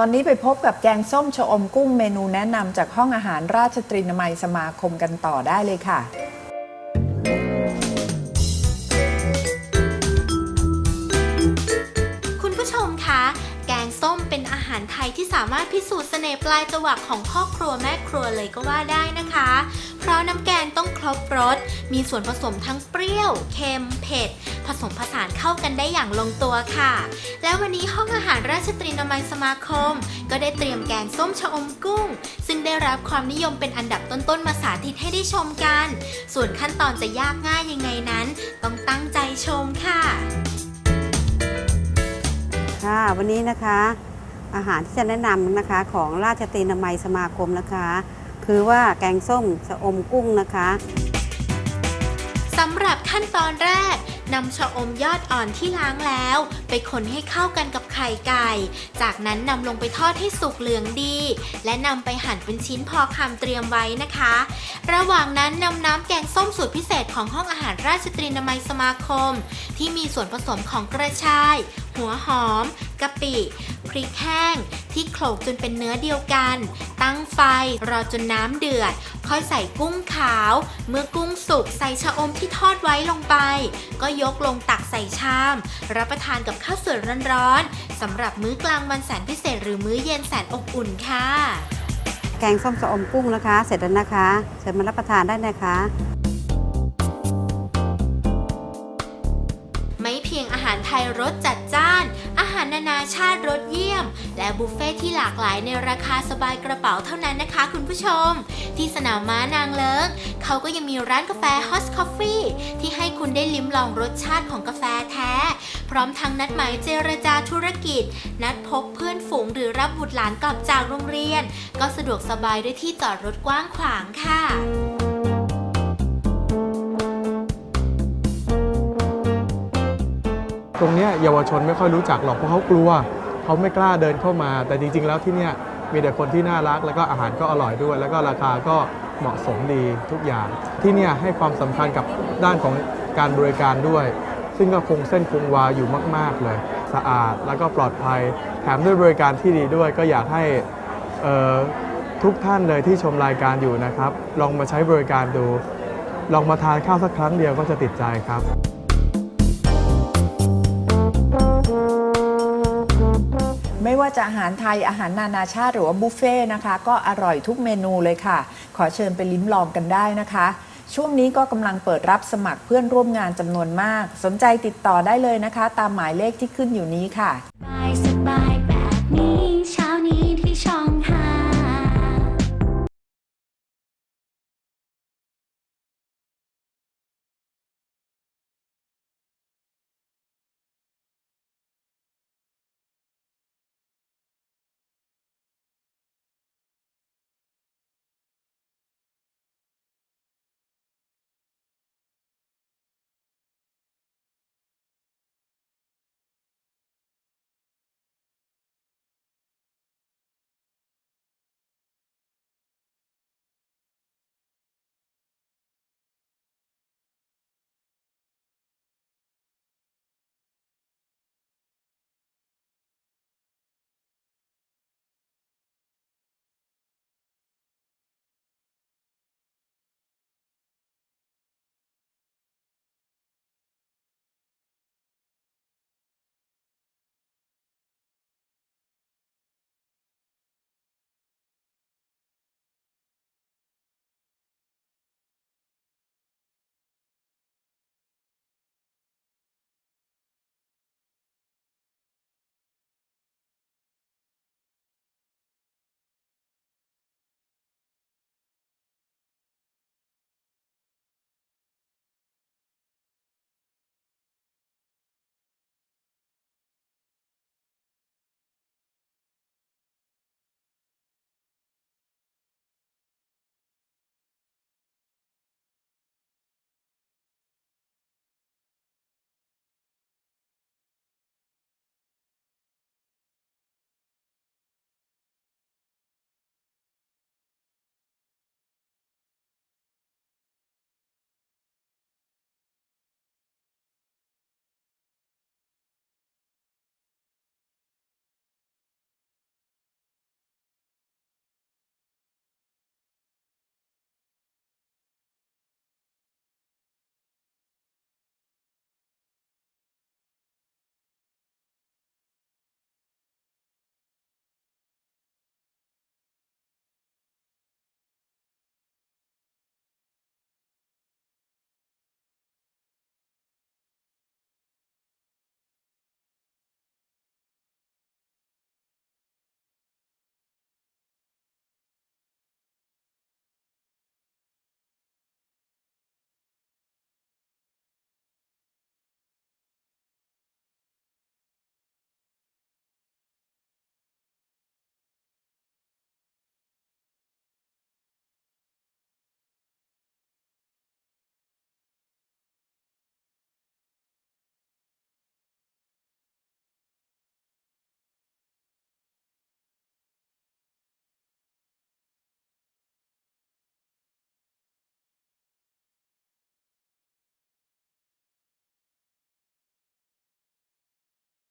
ตอนนี้ไปพบกับแกงส้มชะอมกุ้งเมนูแนะนำจากห้องอาหารราชตรีนามัยสมาคมกันต่อได้เลยค่ะ คุณผู้ชมคะ แกงส้มเป็นอาหารไทยที่สามารถพิสูจน์เสน่ห์ปลายจวักของพ่อครัวแม่ครัวเลยก็ว่าได้นะคะ เพราะน้ำแกงต้องครบรส มีส่วนผสมทั้งเปรี้ยว เค็ม เผ็ด ผสมผสานเข้ากันได้อย่างลงตัวค่ะ และวันนี้ห้องอาหารราชตรีนามัยสมาคม ก็ได้เตรียมแกงส้มชะอมกุ้ง ซึ่งได้รับความนิยมเป็นอันดับต้นๆมาสาธิตให้ได้ชมกัน ส่วนขั้นตอนจะยากง่ายยังไงนั้น ต้องตั้งใจชมค่ะค่ะวันนี้นะคะ อาหารที่จะแนะนำนะคะของราชตรีนามัยสมาคมนะคะ คือว่าแกงส้มชะอมกุ้งนะคะสำหรับขั้นตอนแรก นำชะอมยอดอ่อนที่ล้างแล้ว ไปคนให้เข้ากันกับไข่ไก่ จากนั้นนำลงไปทอดให้สุกเหลืองดี และนำไปหั่นเป็นชิ้นพอคำเตรียมไว้นะคะ ระหว่างนั้นนำน้ำแกงส้มสูตรพิเศษของห้องอาหารราชตรีนามัยสมาคม ที่มีส่วนผสมของกระชาย หัวหอมกะปิพริกแห้ง ที่โขลกจนเป็นเนื้อเดียวกัน ตั้งไฟ รอจนน้ำเดือด ค่อยใส่กุ้งขาว เมื่อกุ้งสุกใส่ชะอมที่ทอดไว้ลงไป ก็ยกลงตักใส่ชาม รับประทานกับข้าวสวยร้อนๆสำหรับมื้อกลางวันแสนพิเศษ หรือมื้อเย็นแสนอบอุ่นค่ะ แกงส้มชะอมกุ้งนะคะ เสร็จแล้วนะคะเชิญมารับประทานได้นะคะ เพียงอาหารไทยรสจัดจ้าน อาหารนานาชาติรสเยี่ยม และบุฟเฟ่ที่หลากหลายในราคาสบายกระเป๋าเท่านั้นนะคะ คุณผู้ชม ที่สนามม้านางเลิงเขาก็ยังมีร้านกาแฟ Hot Coffee ที่ให้คุณได้ลิ้มลองรสชาติของกาแฟแท้ พร้อมทั้งนัดหมายเจรจาธุรกิจ นัดพบเพื่อนฝูงหรือรับบุตรหลานกลับจากโรงเรียน ก็สะดวกสบายด้วยที่จอดรถกว้างขวางค่ะ ตรงนี้เยาวชนไม่ค่อยรู้จักหรอกเพราะเขากลัวเขาไม่กล้าเดินเข้ามา แต่จริง ๆ แล้วที่นี่มีแต่คนที่น่ารัก แล้วก็อาหารก็อร่อยด้วย แล้วก็ราคาก็เหมาะสมดีทุกอย่าง ที่นี่ให้ความสำคัญกับด้านของการบริการด้วย ซึ่งก็คงเส้นคงวาอยู่มาก ๆ เลย สะอาดแล้วก็ปลอดภัย แถมด้วยบริการที่ดีด้วย ก็อยากให้ทุกท่านเลยที่ชมรายการอยู่นะครับ ลองมาใช้บริการดู ลองมาทานข้าวสักครั้งเดียวก็จะติดใจครับ ว่าจะอาหารไทยอาหารนานาชาติหรือว่าบุฟเฟ่ต์นะคะ ก็อร่อยทุกเมนูเลยค่ะ ขอเชิญไปลิ้มลองกันได้นะคะ ช่วงนี้ก็กำลังเปิดรับสมัครเพื่อนร่วมงานจำนวนมาก สนใจติดต่อได้เลยนะคะ ตามหมายเลขที่ขึ้นอยู่นี้ค่ะ บายสบายแบบนี้